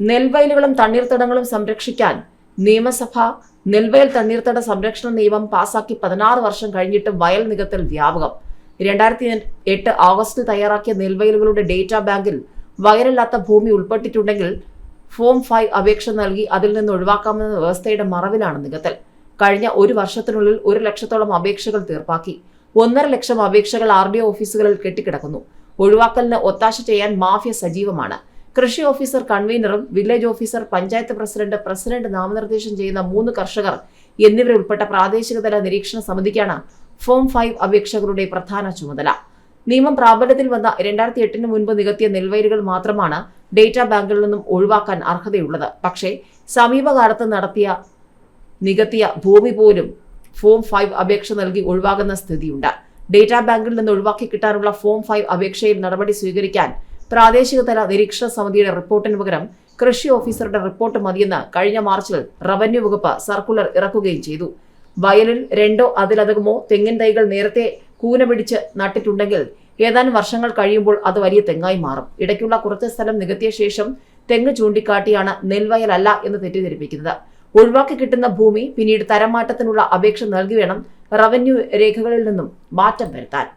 നെൽവയലുകളും തണ്ണീർത്തടങ്ങളും സംരക്ഷിക്കാൻ നിയമസഭ നെൽവയൽ തണ്ണീർത്തട സംരക്ഷണ നിയമം പാസാക്കി പതിനാറ് വർഷം കഴിഞ്ഞിട്ടും വയൽ നികത്തൽ വ്യാപകം. രണ്ടായിരത്തി എട്ട് ഓഗസ്റ്റിൽ തയ്യാറാക്കിയ നെൽവയലുകളുടെ ഡേറ്റാ ബാങ്കിൽ വയലില്ലാത്ത ഭൂമി ഉൾപ്പെട്ടിട്ടുണ്ടെങ്കിൽ ഫോം ഫൈവ് അപേക്ഷ നൽകി അതിൽ നിന്ന് ഒഴിവാക്കാമെന്ന വ്യവസ്ഥയുടെ മറവിലാണ് നികത്തൽ. കഴിഞ്ഞ ഒരു വർഷത്തിനുള്ളിൽ ഒരു ലക്ഷത്തോളം അപേക്ഷകൾ തീർപ്പാക്കി. ഒന്നര ലക്ഷം അപേക്ഷകൾ ആർ ഡി ഓഫീസുകളിൽ കെട്ടിക്കിടക്കുന്നു. ഒഴിവാക്കലിന് ഒത്താശ ചെയ്യാൻ മാഫിയ സജീവമാണ്. കൃഷി officer കൺവീനറും village officer panchayat president president നാമനിർദ്ദേശം ചെയ്യുന്ന മൂന്ന് കർഷകർ എന്നിവരെ എന്നിവരുൾപ്പെട്ട പ്രാദേശികതല നിരീക്ഷണ സമിതിക്കാണ് ഫോം ഫൈവ് അപേക്ഷകരുടെ പ്രധാന ചുമതല. നിയമം പ്രാബല്യത്തിൽ വന്ന രണ്ടായിരത്തി എട്ടിന് മുൻപ് നികത്തിയ നെൽവയലുകൾ മാത്രമാണ് ഡേറ്റാ ബാങ്കിൽ നിന്നും ഒഴിവാക്കാൻ അർഹതയുള്ളത്. പക്ഷേ സമീപകാലത്ത് നടത്തിയ നികത്തിയ ഭൂമി പോലും ഫോം ഫൈവ് അപേക്ഷ നൽകി ഒഴിവാകുന്ന സ്ഥിതിയുണ്ട്. ഡേറ്റാ ബാങ്കിൽ നിന്ന് ഒഴിവാക്കി കിട്ടാനുള്ള ഫോം ഫൈവ് അപേക്ഷയിൽ നടപടി സ്വീകരിക്കാൻ പ്രാദേശിക തല നിരീക്ഷണ സമിതിയുടെ റിപ്പോർട്ടിന് പകരം കൃഷി ഓഫീസറുടെ റിപ്പോർട്ട് മതിയെന്ന് കഴിഞ്ഞ മാർച്ചിൽ റവന്യൂ വകുപ്പ് സർക്കുലർ ഇറക്കുകയും ചെയ്തു. വയലിൽ രണ്ടോ അതിലധികമോ തെങ്ങിൻ തൈകൾ നേരത്തെ കൂന പിടിച്ച് നട്ടിട്ടുണ്ടെങ്കിൽ ഏതാനും വർഷങ്ങൾ കഴിയുമ്പോൾ അത് വലിയ തെങ്ങായി മാറും. ഇടയ്ക്കുള്ള കുറച്ച് സ്ഥലം നികത്തിയ ശേഷം തെങ്ങ് ചൂണ്ടിക്കാട്ടിയാണ് നെൽവയലല്ല എന്ന് തെറ്റിദ്ധരിപ്പിക്കുന്നത്. ഒഴിവാക്കി കിട്ടുന്ന ഭൂമി പിന്നീട് തരം മാറ്റത്തിനുള്ള അപേക്ഷ നൽകി വേണം റവന്യൂ രേഖകളിൽ നിന്നും മാറ്റം വരുത്താൻ.